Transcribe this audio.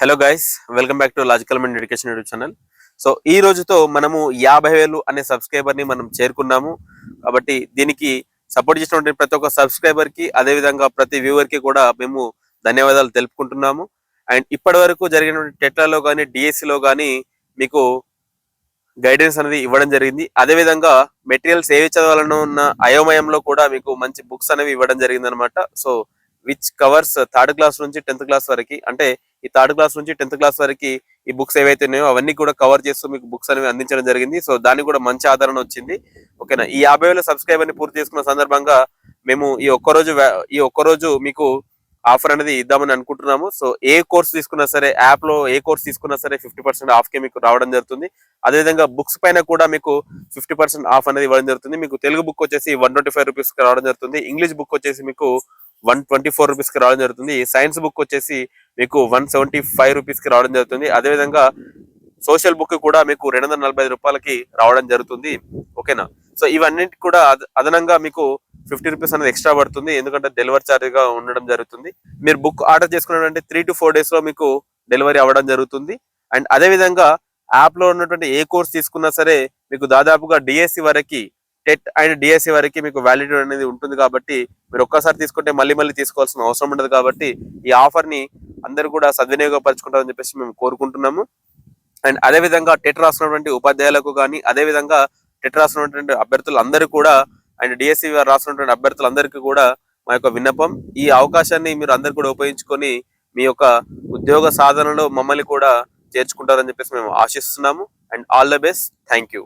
Hello guys welcome back to logical mind education YouTube channel so ఈ రోజుతో మనము యాభై వేలు అనే సబ్స్క్రైబర్ని మనం చేరుకున్నాము. కాబట్టి దీనికి సపోర్ట్ చేసినటువంటి ప్రతి ఒక్క సబ్స్క్రైబర్కి కి అదే విధంగా ప్రతి వ్యూవర్కి కూడా మేము ధన్యవాదాలు తెలుపుకుంటున్నాము. అండ్ ఇప్పటి వరకు జరిగినటువంటి టెట్లలో కానీ డిఎస్సిలో కానీ మీకు గైడెన్స్ అనేది ఇవ్వడం జరిగింది. అదే విధంగా మెటీరియల్స్ ఏవి చదవాలనో ఉన్న అయోమయంలో కూడా మీకు మంచి బుక్స్ అనేవి ఇవ్వడం జరిగింది అనమాట so which covers third class నుంచి టెన్త్ క్లాస్ వరకు. అంటే ఈ థర్డ్ క్లాస్ నుంచి టెన్త్ క్లాస్ వరకు ఈ బుక్స్ ఏవైతే ఉన్నాయో అవన్నీ కూడా కవర్ చేస్తూ మీకు బుక్స్ అనేవి అందించడం జరిగింది. సో దానికి కూడా మంచి ఆదరణ వచ్చింది. ఓకేనా ఈ యాభై వేల సబ్స్క్రైబర్ని పూర్తి చేసుకున్న సందర్భంగా మేము ఈ ఒక్కరోజు ఈ ఒక్కరోజు మీకు ఆఫర్ అనేది ఇద్దామని అనుకుంటున్నాము. సో ఏ కోర్స్ తీసుకున్నా సరే యాప్లో ఏ కోర్స్ తీసుకున్నా సరే ఫిఫ్టీ పర్సెంట్ ఆఫ్కి మీకు రావడం జరుగుతుంది. అదేవిధంగా బుక్స్ పైన కూడా మీకు ఫిఫ్టీ పర్సెంట్ ఆఫ్ అనేది ఇవ్వడం జరుగుతుంది. మీకు తెలుగు బుక్ వచ్చేసి వన్ ట్వంటీ ఫైవ్ రూపీస్కి రావడం జరుగుతుంది. ఇంగ్లీష్ బుక్ వచ్చేసి మీకు వన్ ట్వంటీ ఫోర్ రూపీస్కి రావడం జరుగుతుంది. సైన్స్ బుక్ వచ్చేసి మీకు వన్ సెవెంటీ ఫైవ్ రూపీస్కి రావడం జరుగుతుంది. అదేవిధంగా సోషల్ బుక్ కూడా మీకు రెండు వందల నలభై ఐదు రూపాయలకి రావడం జరుగుతుంది. ఓకేనా? సో ఇవన్నిటి కూడా అదనంగా మీకు ఫిఫ్టీ రూపీస్ అనేది ఎక్స్ట్రా పడుతుంది. ఎందుకంటే డెలివరీ ఛార్జ్గా ఉండడం జరుగుతుంది. మీరు బుక్ ఆర్డర్ చేసుకున్నారంటే త్రీ టు ఫోర్ డేస్లో మీకు డెలివరీ అవ్వడం జరుగుతుంది. అండ్ అదే విధంగా యాప్లో ఉన్నటువంటి ఏ కోర్స్ తీసుకున్నా సరే మీకు దాదాపుగా డిఎస్సి వరకు టెట్ అండ్ డిఎస్సి వరకు మీకు వ్యాలిడిటీ అనేది ఉంటుంది కాబట్టి మీరు ఒక్కసారి తీసుకుంటే మళ్ళీ మళ్ళీ తీసుకోవాల్సిన అవసరం ఉండదు కాబట్టి ఈ ఆఫర్ని అందరూ కూడా సద్వినియోగపరచుకుంటారని చెప్పేసి మేము కోరుకుంటున్నాము. అండ్ అదే విధంగా టెట్ రాసినటువంటి ఉపాధ్యాయులకు కానీ అదే విధంగా టెట్ రాసినటువంటి అభ్యర్థులందరూ కూడా అండ్ డిఎస్సి రాసినటువంటి అభ్యర్థులందరికీ కూడా మా యొక్క విన్నపం. ఈ అవకాశాన్ని మీరు అందరు కూడా ఉపయోగించుకొని మీ యొక్క ఉద్యోగ సాధనలో మమ్మల్ని కూడా చేర్చుకుంటారని చెప్పేసి మేము ఆశిస్తున్నాము. And all the best. Thank you.